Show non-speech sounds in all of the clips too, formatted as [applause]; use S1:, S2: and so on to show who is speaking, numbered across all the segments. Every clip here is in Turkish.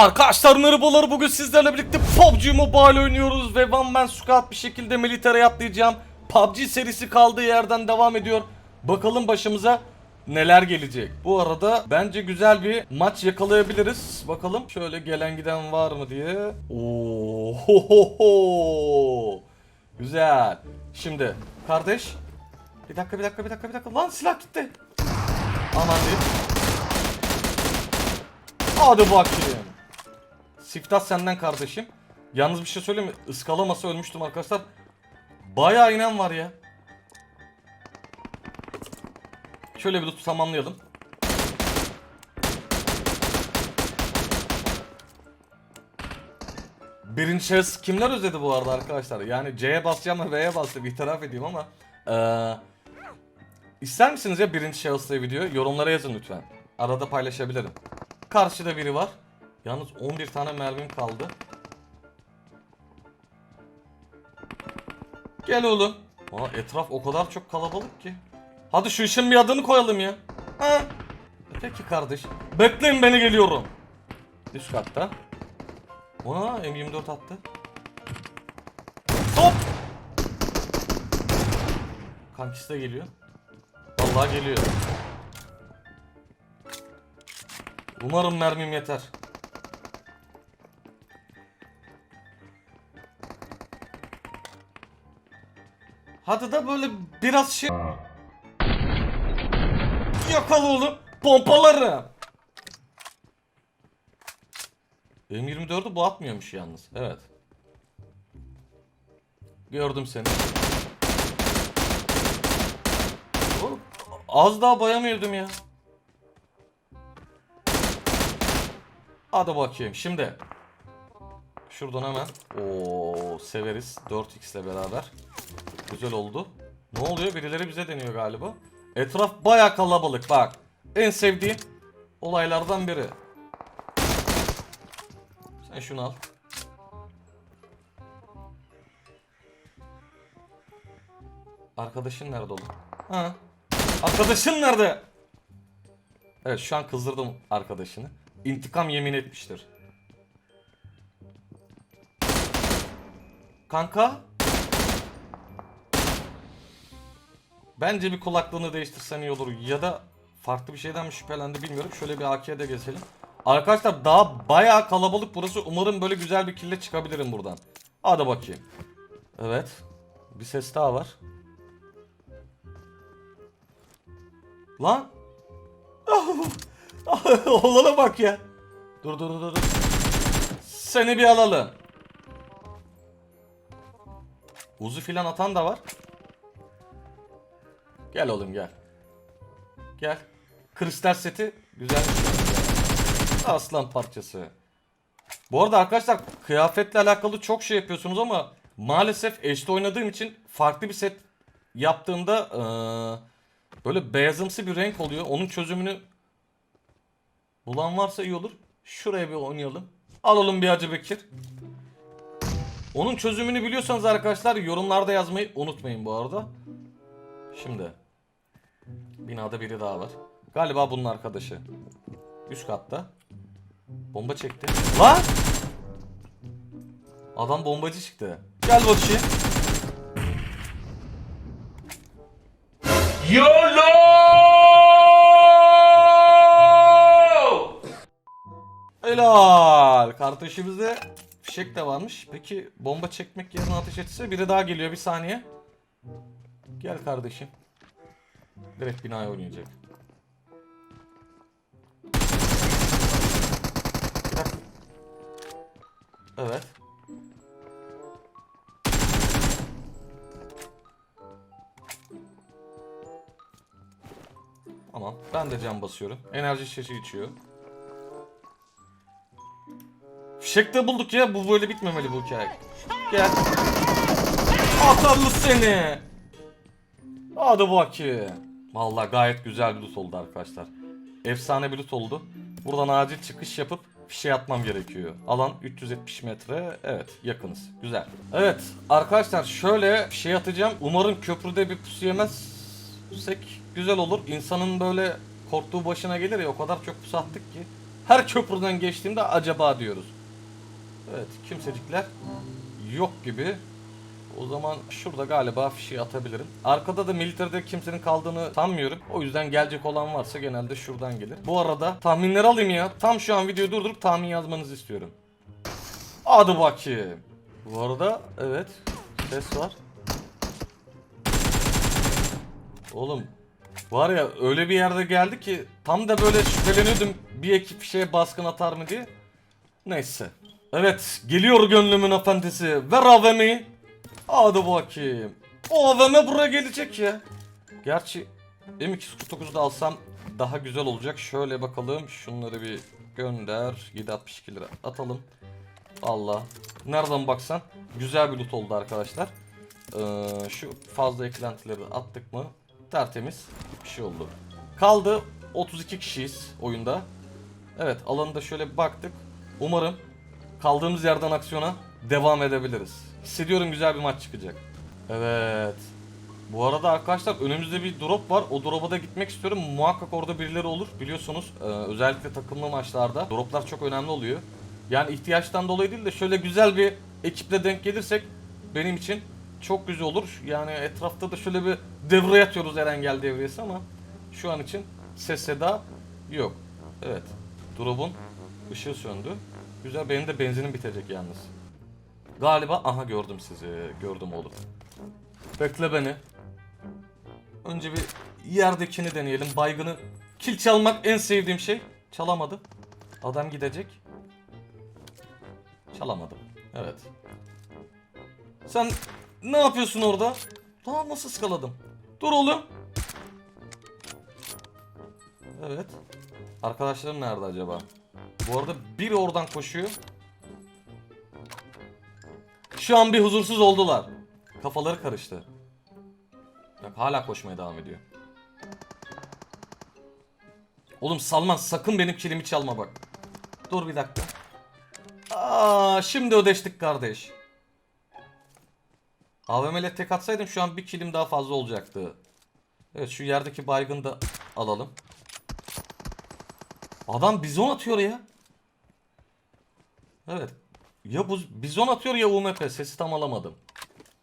S1: Arkadaşlar merhabalar bugün sizlerle birlikte PUBG Mobile oynuyoruz ve One Man Squad bir şekilde militere atlayacağım. PUBG serisi kaldığı yerden devam ediyor. Bakalım başımıza neler gelecek. Bu arada bence güzel bir maç yakalayabiliriz. Bakalım şöyle gelen giden var mı diye. Oo. [laughs] Güzel. Şimdi kardeş bir dakika bir dakika bir dakika bir dakika lan silah gitti. Aman diyeyim. Hadi bakayım. Siftah senden kardeşim. Yalnız bir şey söyleyeyim mi? Iskalamasa ölmüştüm arkadaşlar. Bayağı inen var ya. Şöyle bir loot tamamlayalım. Birinci şahıs kimler özledi bu arada arkadaşlar? Yani C'ye basacağım ve V'ye bastım itiraf edeyim ama eee İster misiniz ya birinci şahısla video? Yorumlara yazın lütfen. Arada paylaşabilirim. Karşıda biri var. Yalnız 11 tane mermim kaldı. Gel oğlum. Aa, etraf o kadar çok kalabalık ki. Hadi şu işin bir adını koyalım ya. Ha? Peki kardeş. Bekleyin beni geliyorum. Üst katta. Ona M24 attı. Hop! Kankisi de geliyor. Vallahi geliyor. Umarım mermim yeter. Hadi da böyle biraz şey... Yakala oğlum. Pompaları. M24'ü bu atmıyormuş yalnız. Evet. Gördüm seni. Oğlum, az daha bayamıyordum ya. Hadi bakayım şimdi. Şuradan hemen. Oo severiz 4x ile beraber. Güzel oldu. Ne oluyor? Birileri bize deniyor galiba. Etraf baya kalabalık bak. En sevdiğim olaylardan biri. Sen şunu al. Arkadaşın nerede oğlum? Ha. Arkadaşın nerede? Evet şu an kızdırdım arkadaşını. İntikam yemin etmiştir. Kanka? Bence bir kulaklığını değiştirsen iyi olur. Ya da farklı bir şeyden mi şüphelendi bilmiyorum. Şöyle bir AK'de gezelim. Arkadaşlar daha bayağı kalabalık burası. Umarım böyle güzel bir kille çıkabilirim buradan. Hadi bakayım. Evet. Bir ses daha var. Lan. [laughs] Oğlana bak ya. Dur dur dur dur. Seni bir alalım. Uzu filan atan da var. Gel oğlum gel. Gel. Kristal seti güzel. Aslan parçası. Bu arada arkadaşlar kıyafetle alakalı çok şey yapıyorsunuz ama maalesef eşte oynadığım için farklı bir set yaptığımda eee, böyle beyazımsı bir renk oluyor. Onun çözümünü bulan varsa iyi olur. Şuraya bir oynayalım. Alalım bir Hacı Bekir. Onun çözümünü biliyorsanız arkadaşlar yorumlarda yazmayı unutmayın bu arada. Şimdi. Binada biri daha var. Galiba bunun arkadaşı. Üst katta. Bomba çekti. Lan! Adam bombacı çıktı. Gel bakayım. YOLO! Helal. Kardeşimizde fişek de varmış. Peki bomba çekmek yerine ateş etse biri daha geliyor bir saniye. Gel kardeşim. Direkt binaya oynayacak. Evet. Tamam. Ben de cam basıyorum. Enerji şişesi içiyor. Fişek de bulduk ya. Bu böyle bitmemeli bu hikaye. Gel. Atarlı seni. Hadi bakayım. Vallahi gayet güzel bir loot oldu arkadaşlar. Efsane bir loot oldu. Buradan acil çıkış yapıp fişe atmam gerekiyor. Alan 370 metre. Evet yakınız. Güzel. Evet arkadaşlar şöyle şey atacağım. Umarım köprüde bir pusu yemezsek güzel olur. İnsanın böyle korktuğu başına gelir ya o kadar çok pusu attık ki. Her köprüden geçtiğimde acaba diyoruz. Evet kimsecikler yok gibi. O zaman şurada galiba fişi atabilirim. Arkada da militerde kimsenin kaldığını sanmıyorum. O yüzden gelecek olan varsa genelde şuradan gelir. Bu arada tahminleri alayım ya. Tam şu an videoyu durdurup tahmin yazmanızı istiyorum. Hadi bakayım. Bu arada evet ses var. Oğlum var ya öyle bir yerde geldi ki tam da böyle şüpheleniyordum bir ekip şeye baskın atar mı diye. Neyse. Evet geliyor gönlümün efendisi. Ver AVM'yi. Hadi bakayım. O AVM buraya gelecek ya. Gerçi M249'u da alsam daha güzel olacak. Şöyle bakalım. Şunları bir gönder. 762 lira atalım. Allah. Nereden baksan güzel bir loot oldu arkadaşlar. Ee, şu fazla eklentileri attık mı tertemiz bir şey oldu. Kaldı 32 kişiyiz oyunda. Evet alanında şöyle bir baktık. Umarım kaldığımız yerden aksiyona devam edebiliriz. Hissediyorum güzel bir maç çıkacak. Evet. Bu arada arkadaşlar önümüzde bir drop var. O drop'a da gitmek istiyorum. Muhakkak orada birileri olur. Biliyorsunuz e, özellikle takımlı maçlarda droplar çok önemli oluyor. Yani ihtiyaçtan dolayı değil de şöyle güzel bir ekiple denk gelirsek benim için çok güzel olur. Yani etrafta da şöyle bir devre yatıyoruz Erengel devriyesi ama şu an için ses seda yok. Evet. Drop'un ışığı söndü. Güzel benim de benzinim bitecek yalnız. Galiba aha gördüm sizi. Gördüm oğlum. Bekle beni. Önce bir yerdekini deneyelim. Baygını kil çalmak en sevdiğim şey. Çalamadı. Adam gidecek. Çalamadım. Evet. Sen ne yapıyorsun orada? Daha nasıl ıskaladım? Dur oğlum. Evet. Arkadaşlarım nerede acaba? Bu arada biri oradan koşuyor. Şu an bir huzursuz oldular. Kafaları karıştı. Bak hala koşmaya devam ediyor. Oğlum Salman sakın benim kilimi çalma bak. Dur bir dakika. Aa, şimdi ödeştik kardeş. AVM ile tek atsaydım şu an bir kilim daha fazla olacaktı. Evet şu yerdeki baygını da alalım. Adam bizon atıyor ya. Evet. Ya bu bizon atıyor ya UMP sesi tam alamadım.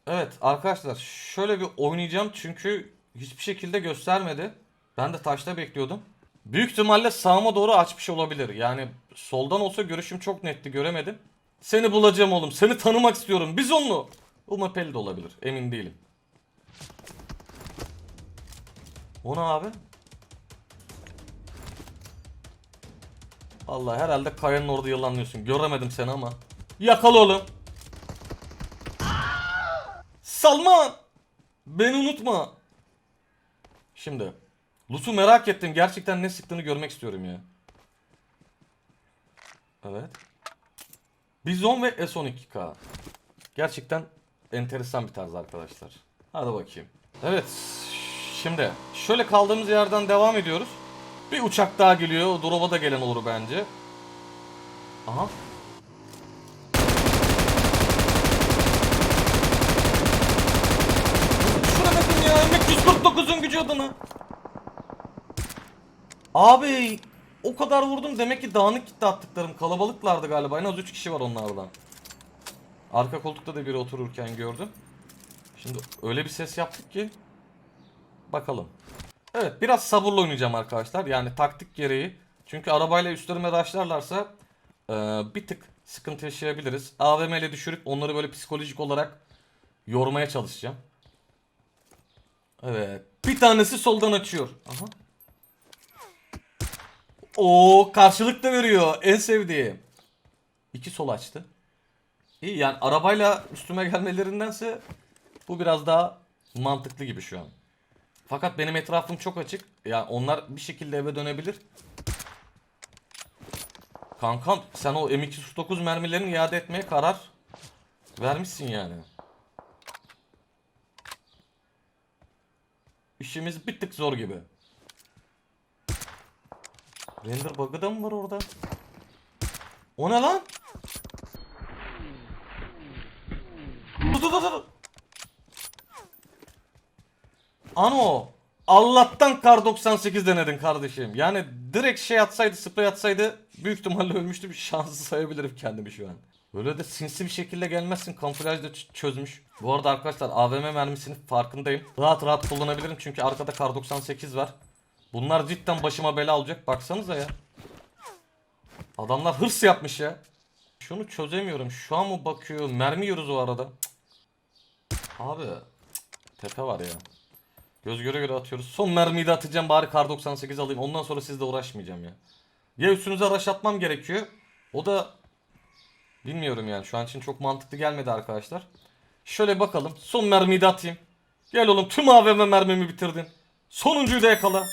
S1: Evet arkadaşlar şöyle bir oynayacağım çünkü hiçbir şekilde göstermedi. Ben de taşta bekliyordum. Büyük ihtimalle sağıma doğru açmış olabilir. Yani soldan olsa görüşüm çok netti göremedim. Seni bulacağım oğlum. Seni tanımak istiyorum. Bizonlu. UMP'li de olabilir. Emin değilim. O ne abi? Vallahi herhalde kayanın orada yılanlıyorsun. Göremedim seni ama. Yakala oğlum. Salman! Beni unutma. Şimdi. Loot'u merak ettim. Gerçekten ne sıktığını görmek istiyorum ya. Evet. Bizon ve S12K. Gerçekten enteresan bir tarz arkadaşlar. Hadi bakayım. Evet. Şimdi şöyle kaldığımız yerden devam ediyoruz. Bir uçak daha geliyor. O drop'a da gelen olur bence. Aha. Düşüremedim ya. M249'un gücü adına. Abi o kadar vurdum demek ki dağınık gitti attıklarım. Kalabalıklardı galiba. En az 3 kişi var onlardan. Arka koltukta da biri otururken gördüm. Şimdi öyle bir ses yaptık ki. Bakalım. Evet biraz sabırla oynayacağım arkadaşlar. Yani taktik gereği. Çünkü arabayla üstlerime raşlarlarsa e, bir tık sıkıntı yaşayabiliriz. AVM ile düşürüp onları böyle psikolojik olarak yormaya çalışacağım. Evet. Bir tanesi soldan açıyor. Aha. O karşılık da veriyor. En sevdiğim. İki sol açtı. İyi yani arabayla üstüme gelmelerindense bu biraz daha mantıklı gibi şu an. Fakat benim etrafım çok açık. Yani onlar bir şekilde eve dönebilir. Kankam sen o M249 mermilerini iade etmeye karar vermişsin yani. İşimiz bir tık zor gibi. Render bug'ı da mı var orada? O ne lan? Dur dur dur dur. Ano. Allah'tan kar 98 denedin kardeşim. Yani direkt şey atsaydı, sprey atsaydı büyük ihtimalle ölmüştüm. [laughs] Şanslı sayabilirim kendimi şu an. Böyle de sinsi bir şekilde gelmezsin. Kamuflaj da çözmüş. Bu arada arkadaşlar AVM mermisinin farkındayım. Rahat rahat kullanabilirim çünkü arkada kar 98 var. Bunlar cidden başıma bela olacak. Baksanıza ya. Adamlar hırs yapmış ya. Şunu çözemiyorum. Şu an mı bakıyor? Mermi yiyoruz o arada. Abi. Tepe var ya. Göz göre göre atıyoruz. Son mermiyi de atacağım bari kar 98 alayım. Ondan sonra sizle uğraşmayacağım ya. Ya üstünüze rush atmam gerekiyor. O da bilmiyorum yani. Şu an için çok mantıklı gelmedi arkadaşlar. Şöyle bakalım. Son mermiyi de atayım. Gel oğlum tüm AVM mermimi bitirdin. Sonuncuyu da yakala.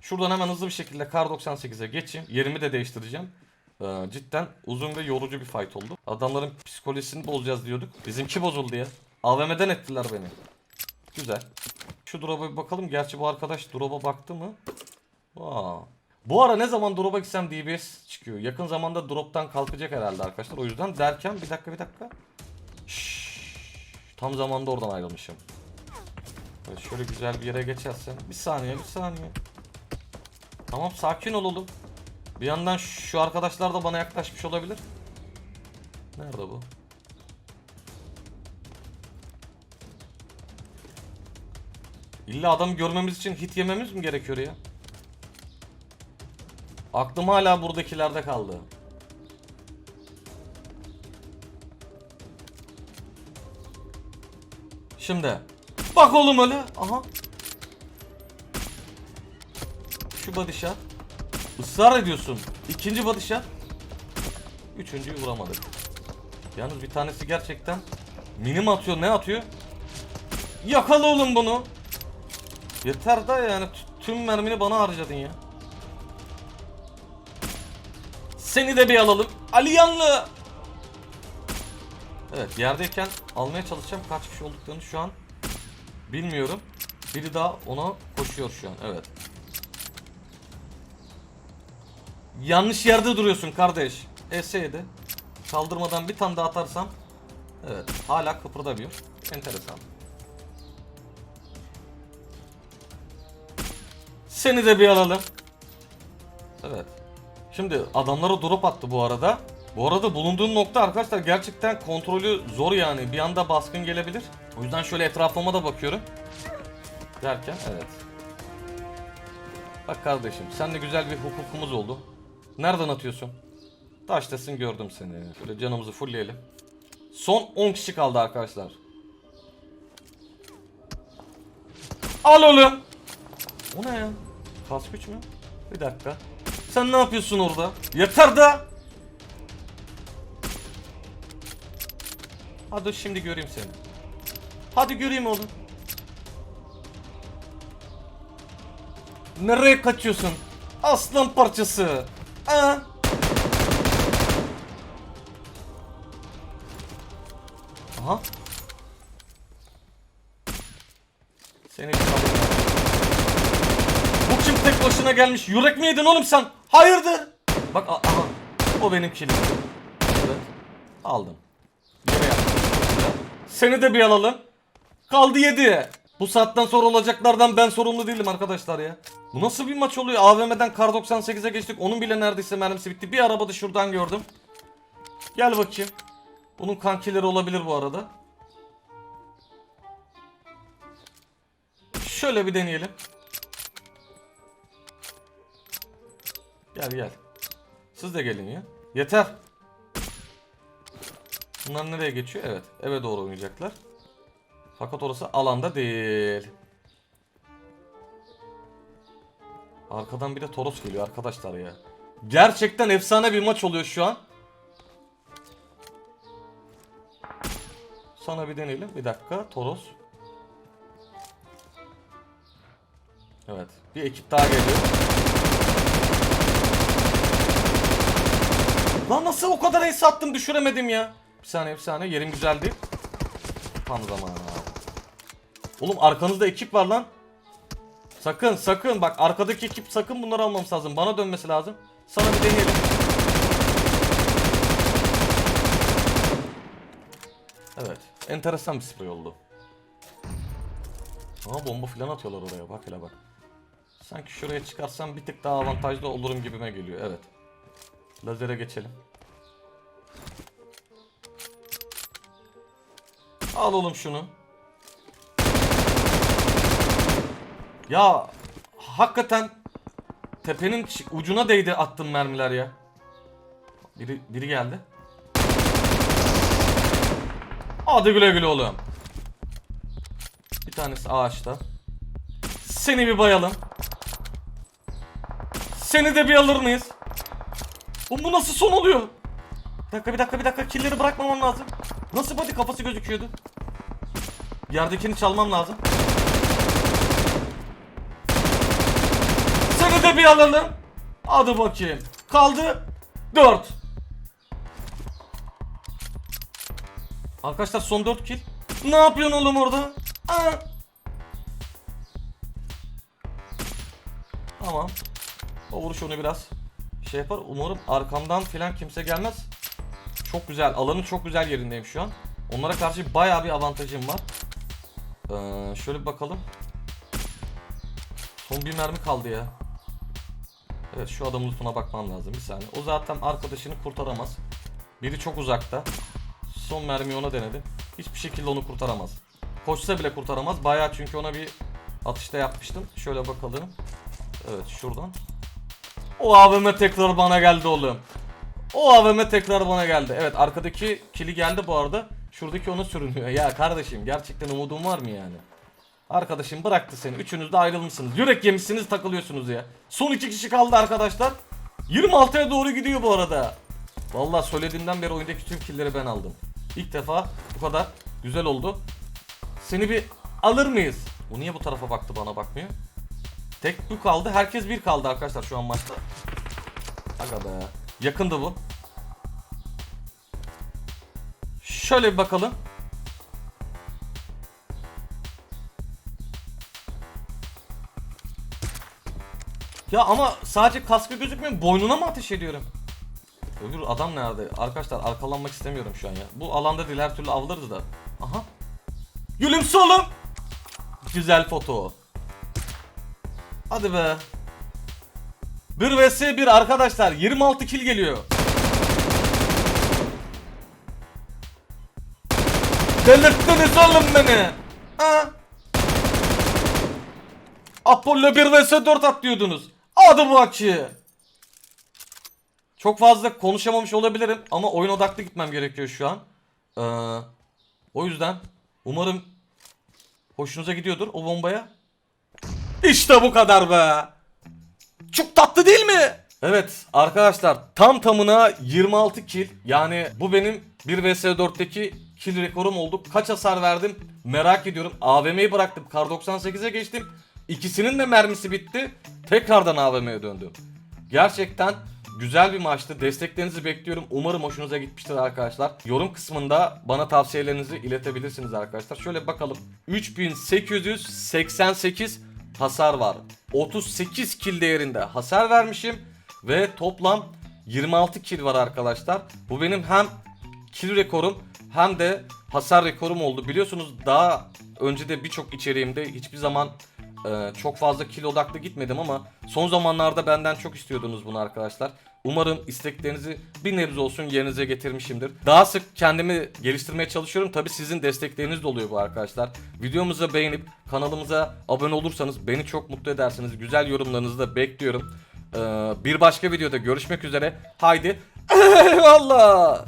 S1: Şuradan hemen hızlı bir şekilde kar 98'e geçeyim. Yerimi de değiştireceğim. Ee, cidden uzun ve yorucu bir fight oldu. Adamların psikolojisini bozacağız diyorduk. Bizimki bozuldu ya. AVM'den ettiler beni. Güzel. Şu drop'a bir bakalım. Gerçi bu arkadaş drop'a baktı mı? Aa. Bu ara ne zaman drop'a gitsem DBS çıkıyor. Yakın zamanda drop'tan kalkacak herhalde arkadaşlar. O yüzden derken bir dakika bir dakika. Şşş. Tam zamanda oradan ayrılmışım. Evet, şöyle güzel bir yere geçersen. Bir saniye bir saniye. Tamam sakin ol oğlum. Bir yandan şu arkadaşlar da bana yaklaşmış olabilir. Nerede bu? İlla adamı görmemiz için hit yememiz mi gerekiyor ya? Aklım hala buradakilerde kaldı. Şimdi. Bak oğlum öyle. Aha. Şu body shot. Israr ediyorsun. İkinci body shot. Üçüncüyü vuramadık. Yalnız bir tanesi gerçekten minim atıyor. Ne atıyor? Yakala oğlum bunu. Yeter da yani tüm mermini bana harcadın ya. Seni de bir alalım. Ali Yanlı. Evet yerdeyken almaya çalışacağım. Kaç kişi olduklarını şu an bilmiyorum. Biri daha ona koşuyor şu an. Evet. Yanlış yerde duruyorsun kardeş. S7. Kaldırmadan bir tane daha atarsam. Evet. Hala kıpırdamıyor. Enteresan. Seni de bir alalım. Evet. Şimdi adamlara drop attı bu arada. Bu arada bulunduğum nokta arkadaşlar gerçekten kontrolü zor yani. Bir anda baskın gelebilir. O yüzden şöyle etrafıma da bakıyorum. Derken evet. Bak kardeşim sen de güzel bir hukukumuz oldu. Nereden atıyorsun? Taştasın gördüm seni. Şöyle canımızı fullleyelim. Son 10 kişi kaldı arkadaşlar. Al oğlum. O ne ya? Kas güç mü? Bir dakika. Sen ne yapıyorsun orada? Yeter da. Hadi şimdi göreyim seni. Hadi göreyim oğlum. Nereye kaçıyorsun? Aslan parçası. Aa. Aha. Seni bir. Bu kim tek başına gelmiş? Yürek mi yedin oğlum sen? Hayırdır? Bak aha. O benim kilim. Evet. Aldım. Seni de bir alalım. Kaldı 7. Bu saatten sonra olacaklardan ben sorumlu değilim arkadaşlar ya. Bu nasıl bir maç oluyor? AVM'den kar 98'e geçtik. Onun bile neredeyse mermisi bitti. Bir araba da şuradan gördüm. Gel bakayım. Bunun kankileri olabilir bu arada. Şöyle bir deneyelim. Gel gel. Siz de gelin ya. Yeter. Bunlar nereye geçiyor? Evet. Eve doğru oynayacaklar. Fakat orası alanda değil. Arkadan bir de Toros geliyor arkadaşlar ya. Gerçekten efsane bir maç oluyor şu an. Sana bir deneyelim. Bir dakika. Toros. Evet. Bir ekip daha geliyor. Lan nasıl o kadar ace attım düşüremedim ya. Bir saniye bir saniye yerim güzel değil. Tam zamanı abi. Oğlum arkanızda ekip var lan. Sakın sakın bak arkadaki ekip sakın bunları almamız lazım. Bana dönmesi lazım. Sana bir deneyelim. Evet. Enteresan bir sprey oldu. Ama bomba falan atıyorlar oraya. Bak hele bak. Sanki şuraya çıkarsam bir tık daha avantajlı olurum gibime geliyor. Evet. Lazere geçelim. Al oğlum şunu. Ya hakikaten tepenin ucuna değdi attım mermiler ya. Biri, biri geldi. Hadi güle güle oğlum. Bir tanesi ağaçta. Seni bir bayalım. Seni de bir alır mıyız? Bu, bu nasıl son oluyor? Bir dakika bir dakika bir dakika killeri bırakmamam lazım. Nasıl body kafası gözüküyordu? Yerdekini çalmam lazım. Seni de bir alalım. Hadi bakayım. Kaldı 4. Arkadaşlar son 4 kill. Ne yapıyorsun oğlum orada? Aa. Tamam. O vuruş onu biraz şey yapar. Umarım arkamdan filan kimse gelmez. Çok güzel. Alanın çok güzel yerindeyim şu an. Onlara karşı bayağı bir avantajım var. Ee, şöyle bir bakalım. Son bir mermi kaldı ya. Evet şu adamın lootuna bakmam lazım bir saniye. O zaten arkadaşını kurtaramaz. Biri çok uzakta. Son mermiyi ona denedi. Hiçbir şekilde onu kurtaramaz. Koşsa bile kurtaramaz. Bayağı çünkü ona bir atışta yapmıştım. Şöyle bakalım. Evet şuradan. O AVM tekrar bana geldi oğlum. O AVM tekrar bana geldi. Evet arkadaki kili geldi bu arada. Şuradaki ona sürünüyor. Ya kardeşim gerçekten umudun var mı yani? Arkadaşım bıraktı seni. Üçünüz de ayrılmışsınız. Yürek yemişsiniz takılıyorsunuz ya. Son iki kişi kaldı arkadaşlar. 26'ya doğru gidiyor bu arada. Vallahi söylediğimden beri oyundaki tüm killleri ben aldım. İlk defa bu kadar güzel oldu. Seni bir alır mıyız? Bu niye bu tarafa baktı bana bakmıyor? Tek bu kaldı. Herkes bir kaldı arkadaşlar şu an maçta. Aga be. Yakındı bu. Şöyle bir bakalım. Ya ama sadece kaskı gözükmüyor. Boynuna mı ateş ediyorum? Öbür adam nerede? Arkadaşlar arkalanmak istemiyorum şu an ya. Bu alanda değil her türlü avlarız da. Aha. Gülümse oğlum. Güzel foto. Hadi be. 1 vs 1 arkadaşlar 26 kill geliyor. Delirttiniz oğlum beni. Ha? Apollo 1 vs 4 atlıyordunuz. Hadi bakayım. Çok fazla konuşamamış olabilirim ama oyun odaklı gitmem gerekiyor şu an. Ee, o yüzden umarım hoşunuza gidiyordur o bombaya. İşte bu kadar be. Çok tatlı değil mi? Evet arkadaşlar tam tamına 26 kill yani bu benim 1 vs 4'teki kill rekorum oldu. Kaç hasar verdim merak ediyorum. AVM'yi bıraktım kar 98'e geçtim. İkisinin de mermisi bitti. Tekrardan AVM'ye döndüm. Gerçekten güzel bir maçtı. Desteklerinizi bekliyorum. Umarım hoşunuza gitmiştir arkadaşlar. Yorum kısmında bana tavsiyelerinizi iletebilirsiniz arkadaşlar. Şöyle bakalım. 3888 hasar var. 38 kill değerinde hasar vermişim ve toplam 26 kill var arkadaşlar. Bu benim hem kill rekorum hem de hasar rekorum oldu. Biliyorsunuz daha önce de birçok içeriğimde hiçbir zaman e, çok fazla kill odaklı gitmedim ama son zamanlarda benden çok istiyordunuz bunu arkadaşlar. Umarım isteklerinizi bir nebze olsun yerinize getirmişimdir. Daha sık kendimi geliştirmeye çalışıyorum. Tabi sizin destekleriniz de oluyor bu arkadaşlar. Videomuzu beğenip kanalımıza abone olursanız beni çok mutlu edersiniz. Güzel yorumlarınızı da bekliyorum. Ee, bir başka videoda görüşmek üzere. Haydi. [laughs] Eyvallah.